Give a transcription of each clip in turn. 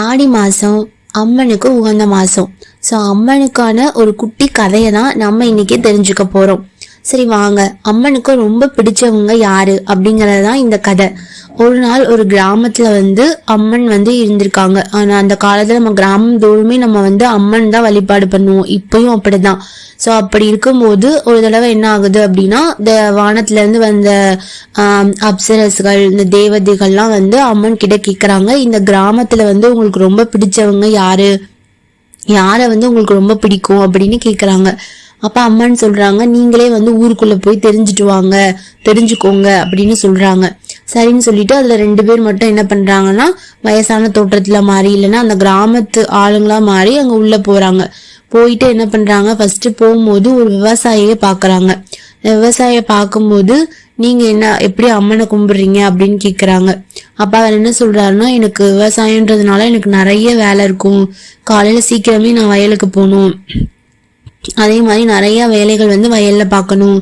ஆடி மாதம் அம்மனுக்கு உகந்த மாதம் ஸோ அம்மனுக்கான ஒரு குட்டி கதையை தான் நம்ம இன்னைக்கு தெரிஞ்சுக்க போகிறோம் சரி வாங்க. அம்மனுக்கு ரொம்ப பிடிச்சவங்க யாரு? அப்படிங்கிறது தான் இந்த கதை. ஒரு நாள் ஒரு கிராமத்துல வந்து அம்மன் வந்து இருந்திருக்காங்க. ஆனா அந்த காலத்துல நம்ம கிராமம் தோறுமே நம்ம வந்து அம்மன் தான் வழிபாடு பண்ணுவோம். இப்பயும் அப்படிதான். ஸோ அப்படி இருக்கும்போது ஒரு தடவை என்ன ஆகுது அப்படின்னா இந்த வானத்துல இருந்து வந்த அப்சரஸ்கள் இந்த தேவதைகள்லாம் வந்து அம்மன் கிட்ட கேக்குறாங்க. இந்த கிராமத்துல வந்து உங்களுக்கு ரொம்ப பிடிச்சவங்க யாரு? யாரை வந்து உங்களுக்கு ரொம்ப பிடிக்கும் அப்படின்னு கேக்குறாங்க. அப்ப அம்மான்னு சொல்றாங்க நீங்களே வந்து ஊருக்குள்ள போய் தெரிஞ்சுட்டு வாங்க தெரிஞ்சுக்கோங்க அப்படின்னு சொல்றாங்க. சரின்னு சொல்லிட்டு அதுல ரெண்டு பேர் மட்டும் என்ன பண்றாங்கன்னா வயசான தோற்றத்துல மாறி இல்லைன்னா அந்த கிராமத்து ஆளுங்களா மாறி அங்க உள்ள போறாங்க. போயிட்டு என்ன பண்றாங்க ஃபர்ஸ்ட் போகும்போது ஒரு விவசாயியை பாக்குறாங்க. விவசாயியை பார்க்கும்போது நீங்க என்ன எப்படி அம்மனை கும்பிடுறீங்க? அப்படின்னு கேக்குறாங்க. அப்ப அவர் என்ன சொல்றாருன்னா எனக்கு விவசாயம்ன்றதுனால எனக்கு நிறைய வேலை இருக்கும். காலையில சீக்கிரமே நான் வயலுக்கு போகணும். அதே மாதிரி நிறைய வேலைகள் வந்து வயலில் பார்க்கணும்.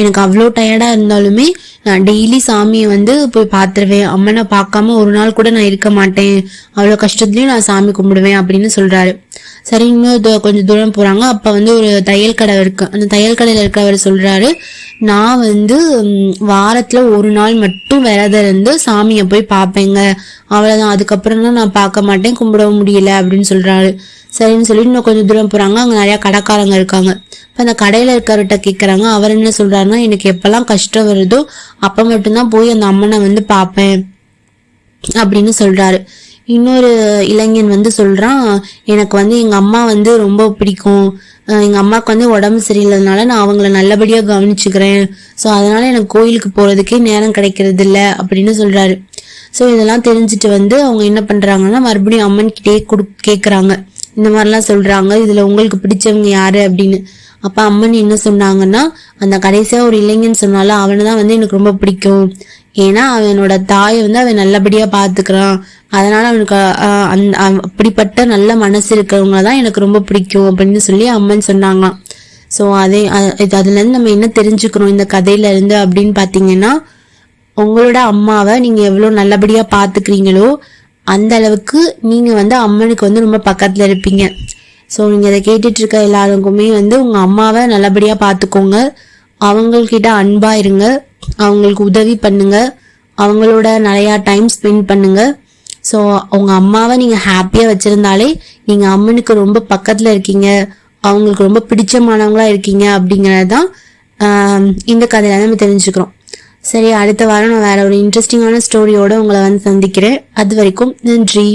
எனக்கு அவ்வளோ டயர்டாக இருந்தாலுமே நான் டெய்லி சாமியை வந்து போய் பார்த்துருவேன். அம்மனை பார்க்காம ஒரு நாள் கூட நான் இருக்க மாட்டேன். அவ்வளோ கஷ்டத்துலையும் நான் சாமி கும்பிடுவேன் அப்படின்னு சொல்கிறாரு சரி இன்னும் கொஞ்சம் தூரம் போகிறாங்க அப்போ வந்து ஒரு தையல் கடை இருக்கு. அந்த தையல் கடையில் இருக்கிறவர் சொல்கிறாரு நான் வந்து வாரத்தில் ஒரு நாள் மட்டும் விரதம் இருந்து சாமியை போய் பார்ப்பேங்க. அவ்வளோதான் அதுக்கப்புறம் நான் பார்க்க மாட்டேன். கும்பிடவும் முடியல அப்படின்னு சொல்கிறாரு சரின்னு சொல்லி இன்னும் கொஞ்சம் தூரம் போறாங்க. அங்க நிறைய கடைக்காரங்க இருக்காங்க. இப்ப அந்த கடையில இருக்கிறவர்கிட்ட கேக்குறாங்க. அவர் என்ன சொல்றாருன்னா எனக்கு எப்பெல்லாம் கஷ்டம் வருதோ அப்ப மட்டும்தான் போய் அந்த அம்மனை வந்து பார்ப்பேன். அப்படின்னு சொல்றாரு. இன்னொரு இளைஞன் வந்து சொல்றான் எனக்கு வந்து எங்க அம்மா வந்து ரொம்ப பிடிக்கும். எங்கள் எங்க அம்மாவுக்கு வந்து உடம்பு சரியில்லைனால நான் அவங்கள நல்லபடியா கவனிச்சுக்கிறேன். ஸோ அதனால எனக்கு கோயிலுக்கு போறதுக்கே நேரம் கிடைக்கிறது இல்லை அப்படின்னு சொல்றாரு. ஸோ இதெல்லாம் தெரிஞ்சுட்டு வந்து அவங்க என்ன பண்றாங்கன்னா மறுபடியும் அம்மன் கிட்டே கொடு கேட்குறாங்க இந்த மாதிரிலாம் சொல்றாங்க. இதில் உங்களுக்கு பிடிச்சவங்க யாரு அப்படின்னு. அப்போ அம்மன் என்ன சொன்னாங்கன்னா அந்த கடைசியா ஒரு இளைஞன் சொன்னாலும் அவனை தான் வந்து எனக்கு ரொம்ப பிடிக்கும். ஏன்னா அவனோட தாயை வந்து அவன் நல்லபடியா பார்த்துக்கிறான் அதனால அவனுக்கு அந் அவ- அப்படிப்பட்ட நல்ல மனசு இருக்கிறவங்கள தான் எனக்கு ரொம்ப பிடிக்கும் அப்படின்னு சொல்லி அம்மன் சொன்னாங்களாம். ஸோ அதே இது அதுலேருந்து நம்ம என்ன தெரிஞ்சுக்கிறோம் இந்த கதையில இருந்து அப்படின்னு பார்த்தீங்கன்னா உங்களோட அம்மாவை நீங்க எவ்வளோ நல்லபடியா பார்த்துக்கிறீங்களோ அந்த அளவுக்கு நீங்கள் வந்து அம்மனுக்கு வந்து ரொம்ப பக்கத்தில் இருப்பீங்க. ஸோ நீங்கள் இதை கேட்டுட்டு இருக்க எல்லாருக்குமே வந்து உங்கள் அம்மாவை நல்லபடியாக பார்த்துக்கோங்க அவங்கக்கிட்ட அன்பாக இருங்க. அவங்களுக்கு உதவி பண்ணுங்க. அவங்களோட நிறையா டைம் ஸ்பெண்ட் பண்ணுங்க. ஸோ உங்கள் அம்மாவை நீங்கள் ஹாப்பியாக வச்சுருந்தாலே நீங்கள் அம்மனுக்கு ரொம்ப பக்கத்தில் இருக்கீங்க. அவங்களுக்கு ரொம்ப பிடிச்சமானவங்களாக இருக்கீங்க அப்படிங்கிறது தான் இந்த கதையில நம்ம தெரிஞ்சுக்கிறோம். சரி அடுத்த வாரம் நான் வேற ஒரு இன்ட்ரெஸ்டிங்கான ஸ்டோரியோட உங்களை வந்து சந்திக்கிறேன். அது வரைக்கும் நன்றி.